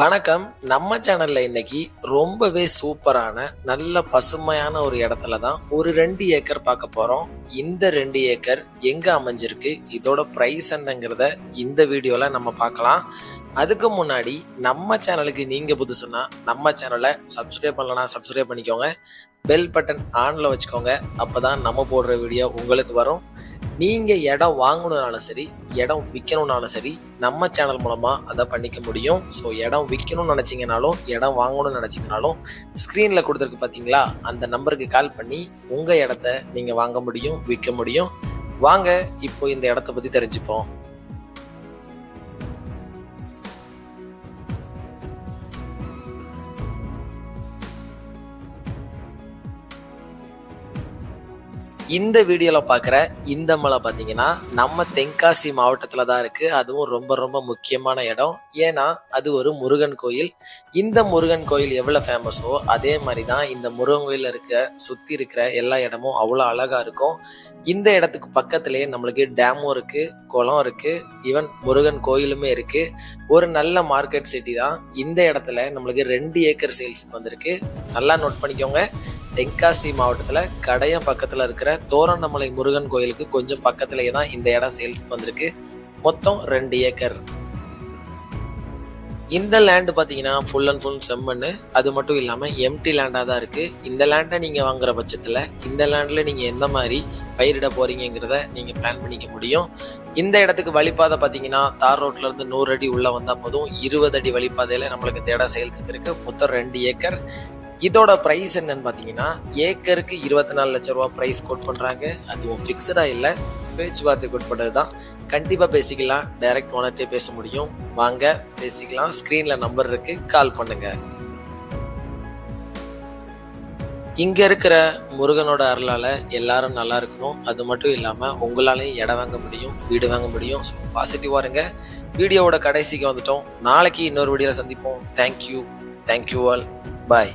வணக்கம். நம்ம சேனல்ல இன்னைக்கு ரொம்பவே சூப்பரான நல்ல பசுமையான ஒரு இடத்துல தான் ஒரு ரெண்டு ஏக்கர் பார்க்க போறோம். இந்த ரெண்டு ஏக்கர் எங்க அமைஞ்சிருக்கு இதோட பிரைஸ் என்னங்கிறத இந்த வீடியோல நம்ம பார்க்கலாம். அதுக்கு முன்னாடி நம்ம சேனலுக்கு நீங்க புதுசுன்னா நம்ம சேனலை சப்ஸ்கிரைப் பண்ணலனா சப்ஸ்கிரைப் பண்ணிக்கோங்க. பெல் பட்டன் ஆன்ல வச்சுக்கோங்க. அப்பதான் நம்ம போடுற வீடியோ உங்களுக்கு வரும். நீங்கள் இடம் வாங்கணுனாலும் சரி இடம் விற்கணும்னாலும் சரி நம்ம சேனல் மூலமாக அதை பண்ணிக்க முடியும். ஸோ இடம் விற்கணும்னு நினச்சிங்கனாலும் இடம் வாங்கணும்னு நினச்சிங்கனாலும் ஸ்க்ரீனில் கொடுத்துருக்கு பார்த்தீங்களா அந்த நம்பருக்கு கால் பண்ணி உங்கள் இடத்த நீங்கள் வாங்க முடியும் விற்க முடியும். வாங்க இப்போ இந்த இடத்த பற்றி தெரிஞ்சுப்போம். இந்த வீடியோவில் பார்க்குற இந்த மலை பார்த்தீங்கன்னா நம்ம தென்காசி மாவட்டத்தில் தான் இருக்குது அதுவும் ரொம்ப ரொம்ப முக்கியமான இடம். ஏன்னா அது ஒரு முருகன் கோயில். இந்த முருகன் கோயில் எவ்வளோ ஃபேமஸோ அதே மாதிரி தான் இந்த முருகன் கோயிலில் இருக்க சுற்றி இருக்கிற எல்லா இடமும் அவ்வளோ அழகாக இருக்கும். இந்த இடத்துக்கு பக்கத்துலேயே நம்மளுக்கு டேமும் இருக்குது குளம் இருக்குது ஈவன் முருகன் கோயிலுமே இருக்குது ஒரு நல்ல மார்க்கெட் சிட்டி தான். இந்த இடத்துல நம்மளுக்கு ரெண்டு ஏக்கர் சேல்ஸுக்கு வந்திருக்கு. நல்லா நோட் பண்ணிக்கோங்க. தென்காசி மாவட்டத்தில் கடையம் பக்கத்தில் இருக்கிற தோரணமலை முருகன் கோயிலுக்கு கொஞ்சம் பக்கத்துலேயே தான் இந்த இடம் சேல்ஸ்க்கு வந்திருக்கு. மொத்தம் ரெண்டு ஏக்கர். இந்த லேண்டு பார்த்தீங்கன்னா ஃபுல் அண்ட் ஃபுல் செம்மண்ணு. அது மட்டும் இல்லாமல் எம்டி லேண்டாக தான் இருக்குது இந்த லேண்டை நீங்கள் வாங்குற பட்சத்தில் இந்த லேண்டில் நீங்கள் எந்த மாதிரி பயிரிட போகிறீங்கிறத நீங்கள் பிளான் பண்ணிக்க முடியும். இந்த இடத்துக்கு வழிபாதை பார்த்தீங்கன்னா தார் ரோட்லேருந்து நூறு அடி உள்ளே வந்தால் போதும். இருபது அடி வழிபாதையில் நம்மளுக்கு இந்த இடம் சேல்ஸுக்கு இருக்குது மொத்தம் ரெண்டு ஏக்கர். இதோட ப்ரைஸ் என்னன்னு பார்த்தீங்கன்னா ஏக்கருக்கு இருபத்தி நாலு லட்ச ரூபா ப்ரைஸ் கோட் பண்ணுறாங்க அதுவும் ஃபிக்ஸடாக இல்லை பேச்சுவார்த்தைக்கு உட்பட்டது தான் கண்டிப்பாக பேசிக்கலாம். டைரக்ட் ஓனர்ட்டே பேச முடியும். வாங்க பேசிக்கலாம். ஸ்க்ரீனில் நம்பர் இருக்குது கால் பண்ணுங்க. இங்க இருக்கிற முருகனோட அருளால எல்லாரும் நல்லா இருக்கணும். அது மட்டும் இல்லாம உங்களாலையும் இடம் வாங்க முடியும் வீடு வாங்க முடியும். ஸோ பாசிட்டிவா இருங்க. வீடியோவோட கடைசிக்கு வந்துட்டோம். நாளைக்கு இன்னொரு வீடியோவில் சந்திப்போம். தேங்க்யூ தேங்க்யூ ஆல் பாய்